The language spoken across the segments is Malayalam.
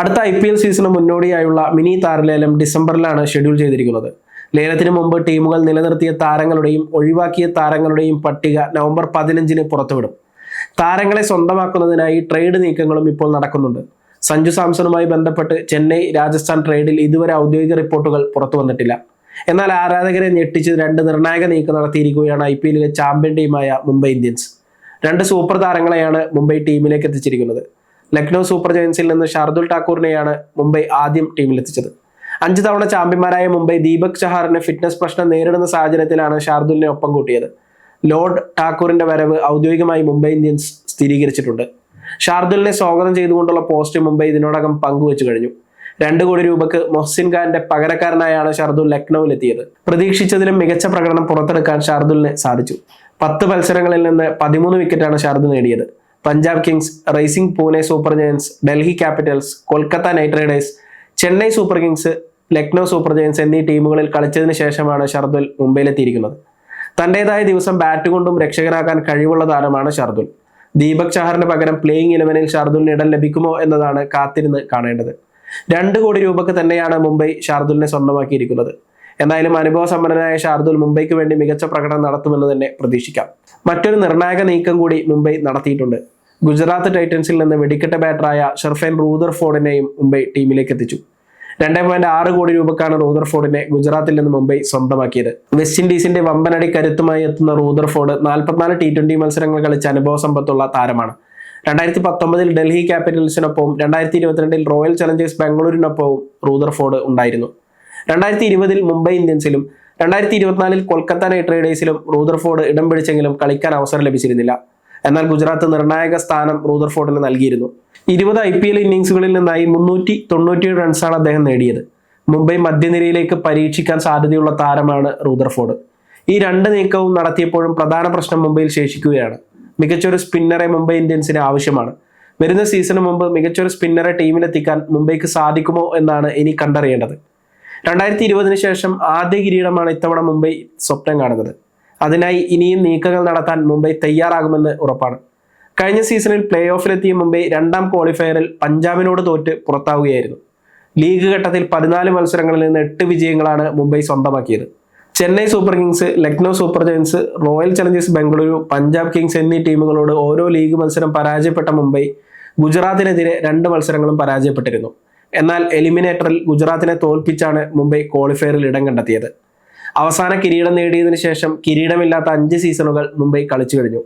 അടുത്ത ഐ പി എൽ സീസണ് മുന്നോടിയായുള്ള മിനി താരലേലം ഡിസംബറിലാണ് ഷെഡ്യൂൾ ചെയ്തിരിക്കുന്നത്. ലേലത്തിന് മുമ്പ് ടീമുകൾ നിലനിർത്തിയ താരങ്ങളുടെയും ഒഴിവാക്കിയ താരങ്ങളുടെയും പട്ടിക നവംബർ പതിനഞ്ചിന് പുറത്തുവിടും. താരങ്ങളെ സ്വന്തമാക്കുന്നതിനായി ട്രേഡ് നീക്കങ്ങളും ഇപ്പോൾ നടക്കുന്നുണ്ട്. സഞ്ജു സാംസണുമായി ബന്ധപ്പെട്ട് ചെന്നൈ രാജസ്ഥാൻ ട്രേഡിൽ ഇതുവരെ ഔദ്യോഗിക റിപ്പോർട്ടുകൾ പുറത്തു വന്നിട്ടില്ല. എന്നാൽ ആരാധകരെ ഞെട്ടിച്ച് രണ്ട് നിർണായക നീക്കം നടത്തിയിരിക്കുകയാണ് ഐ പി എല്ലിലെ ചാമ്പ്യൻ ടീമായ മുംബൈ ഇന്ത്യൻസ്. രണ്ട് സൂപ്പർ താരങ്ങളെയാണ് മുംബൈ ടീമിലേക്ക് എത്തിച്ചിരിക്കുന്നത്. ലക്നൗ സൂപ്പർ ജയൻസിൽ നിന്ന് ഷാർദുൽ ഠാക്കൂറിനെയാണ് മുംബൈ ആദ്യം ടീമിലെത്തിച്ചത്. അഞ്ച് തവണ ചാമ്പ്യന്മാരായ മുംബൈ ദീപക് ചഹാറിന് ഫിറ്റ്നസ് പ്രശ്നം നേരിടുന്ന സാഹചര്യത്തിലാണ് ഷാർദുലിനെ ഒപ്പം കൂട്ടിയത്. ലോർഡ് ഠാക്കൂറിന്റെ വരവ് ഔദ്യോഗികമായി മുംബൈ ഇന്ത്യൻസ് സ്ഥിരീകരിച്ചിട്ടുണ്ട്. ഷാർദുലിനെ സ്വാഗതം ചെയ്തുകൊണ്ടുള്ള പോസ്റ്റ് മുംബൈ ഇതിനോടകം പങ്കുവച്ചു കഴിഞ്ഞു. രണ്ട് കോടി രൂപക്ക് മൊഹ്സിൻ ഖാന്റെ പകരക്കാരനായാണ് ഷാർദുൽ ലക്നൌവിലെത്തിയത്. പ്രതീക്ഷിച്ചതിലും മികച്ച പ്രകടനം പുറത്തെടുക്കാൻ ഷാർദുലിന് സാധിച്ചു. പത്ത് മത്സരങ്ങളിൽ നിന്ന് പതിമൂന്ന് വിക്കറ്റാണ് ഷാർദുൽ നേടിയത്. Punjab Kings Rising Pune Super Giants Delhi Capitals Kolkata Knight Riders Chennai Super Kings Lucknow Super Giants എന്നീ ടീമുകളിൽ കളിച്ചതിന് ശേഷമാണ് ഷർദുൽ മുംബൈയിലെത്തിയിരിക്കുന്നത്. തന്റേതായ ദിവസം ബാറ്റ് കൊണ്ടും രക്ഷകനാകാൻ കഴിവുള്ള താരമാണ് ഷർദുൽ. ദീപക് ചഹറിന് പകരം പ്ലേയിങ് ഇലവനിൽ ഷാർദുലിന് ഇടം ലഭിക്കുമോ എന്നതാണ് കാത്തിരുന്ന് കാണേണ്ടത്. രണ്ട് കോടി രൂപക്ക് തന്നെയാണ് മുംബൈ ഷാർദുലിനെ സ്വന്തമാക്കിയിരിക്കുന്നത്. എന്തായാലും അനുഭവ സമ്പന്നനായ ഷാർദുൽ മുംബൈക്ക് വേണ്ടി മികച്ച പ്രകടനം നടത്തുമെന്ന് തന്നെ പ്രതീക്ഷിക്കാം. മറ്റൊരു നിർണായക നീക്കം കൂടി മുംബൈ നടത്തിയിട്ടുണ്ട്. ഗുജറാത്ത് ടൈറ്റൻസിൽ നിന്ന് വെടിക്കെട്ട ബാറ്ററായ ഷെർഫൈൻ റൂദർഫോർഡിനെയും മുംബൈ ടീമിലേക്ക് എത്തിച്ചു. രണ്ടേ പോയിന്റ് ആറ് കോടി രൂപക്കാണ് റൂദർഫോർഡിനെ ഗുജറാത്തിൽ നിന്ന് മുംബൈ സ്വന്തമാക്കിയത്. വെസ്റ്റ് ഇൻഡീസിന്റെ വമ്പനടി കരുത്തുമായി എത്തുന്ന റൂദർഫോർഡ് നാൽപ്പത്തിനാല് ടി ട്വന്റി മത്സരങ്ങൾ കളിച്ച അനുഭവ സമ്പത്തുള്ള താരമാണ്. രണ്ടായിരത്തി പത്തൊമ്പതിൽ ഡൽഹി ക്യാപിറ്റൽസിനൊപ്പവും രണ്ടായിരത്തി ഇരുപത്തിരണ്ടിൽ റോയൽ ചലഞ്ചേഴ്സ് ബാംഗ്ലൂരിനൊപ്പവും റൂദർഫോർഡ് ഉണ്ടായിരുന്നു. രണ്ടായിരത്തി ഇരുപതിൽ മുംബൈ ഇന്ത്യൻസിലും രണ്ടായിരത്തി ഇരുപത്തിനാലിൽ കൊൽക്കത്ത നൈറ്റ് റൈഡേഴ്സിലും റൂദർഫോർഡ് ഇടം പിടിച്ചെങ്കിലും കളിക്കാൻ അവസരം ലഭിച്ചിരുന്നില്ല. എന്നാൽ ഗുജറാത്ത് നിർണായക സ്ഥാനം റൂദർഫോർഡിന് നൽകിയിരുന്നു. ഇരുപത് ഐ പി എൽ ഇന്നിംഗ്സുകളിൽ നിന്നായി മുന്നൂറ്റി തൊണ്ണൂറ്റിയേഴ് റൺസാണ് അദ്ദേഹം നേടിയത്. മുംബൈ മധ്യനിരയിലേക്ക് പരീക്ഷിക്കാൻ സാധ്യതയുള്ള താരമാണ് റൂദർഫോർഡ്. ഈ രണ്ട് നീക്കവും നടത്തിയപ്പോഴും പ്രധാന പ്രശ്നം മുംബൈയിൽ ശേഷിക്കുകയാണ്. മികച്ചൊരു സ്പിന്നറെ മുംബൈ ഇന്ത്യൻസിന് ആവശ്യമാണ്. വരുന്ന സീസണ് മുമ്പ് മികച്ചൊരു സ്പിന്നറെ ടീമിലെത്തിക്കാൻ മുംബൈക്ക് സാധിക്കുമോ എന്നാണ് ഇനി കണ്ടറിയേണ്ടത്. രണ്ടായിരത്തി ഇരുപതിന് ശേഷം ആദ്യ കിരീടമാണ് ഇത്തവണ മുംബൈ സ്വപ്നം കാണുന്നത്. അതിനായി ഇനിയും നീക്കങ്ങൾ നടത്താൻ മുംബൈ തയ്യാറാകുമെന്ന് ഉറപ്പാണ്. കഴിഞ്ഞ സീസണിൽ പ്ലേ ഓഫിലെത്തിയ മുംബൈ രണ്ടാം ക്വാളിഫയറിൽ പഞ്ചാബിനോട് തോറ്റ് പുറത്താവുകയായിരുന്നു. ലീഗ് ഘട്ടത്തിൽ പതിനാല് മത്സരങ്ങളിൽ നിന്ന് എട്ട് വിജയങ്ങളാണ് മുംബൈ സ്വന്തമാക്കിയത്. Chennai Super Kings Lucknow Super Giants Royal Challengers Bengaluru Punjab Kings എന്നീ ടീമുകളോട് ഓരോ ലീഗ് മത്സരം പരാജയപ്പെട്ട മുംബൈ ഗുജറാത്തിനെതിരെ രണ്ട് മത്സരങ്ങളും പരാജയപ്പെട്ടിരുന്നു. എന്നാൽ എലിമിനേറ്ററിൽ ഗുജറാത്തിനെ തോൽപ്പിച്ചാണ് മുംബൈ ക്വാളിഫയറിൽ ഇടം കണ്ടെത്തിയത്. അവസാന കിരീടം നേടിയതിനു ശേഷം കിരീടമില്ലാത്ത അഞ്ച് സീസണുകൾ മുംബൈ കളിച്ചു കഴിഞ്ഞു.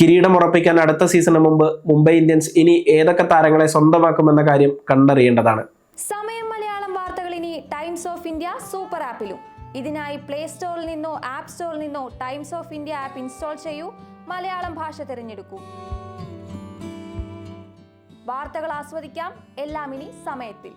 കിരീടം ഉറപ്പിക്കാൻ അടുത്ത സീസണിന് മുമ്പ് മുംബൈ ഇന്ത്യൻസ് ഇനി ഏതൊക്കെ താരങ്ങളെ സ്വന്തമാക്കുമെന്ന കാര്യം കണ്ടറിയേണ്ടതാണ്. സമയം മലയാളം വാർത്തകൾ ഇനി ടൈംസ് ഓഫ് ഇന്ത്യ സൂപ്പർ ആപ്പിലും. ഇതിനായി പ്ലേ സ്റ്റോറിൽ നിന്നോ ആപ്പ് സ്റ്റോറിൽ നിന്നോ Times of India app install ചെയ്യൂ. മലയാളം ഭാഷ തിരഞ്ഞെടുക്കൂ. വാർത്തകൾ ആസ്വദിക്കാം. എല്ലാം ഇനി സമയത്തിൽ.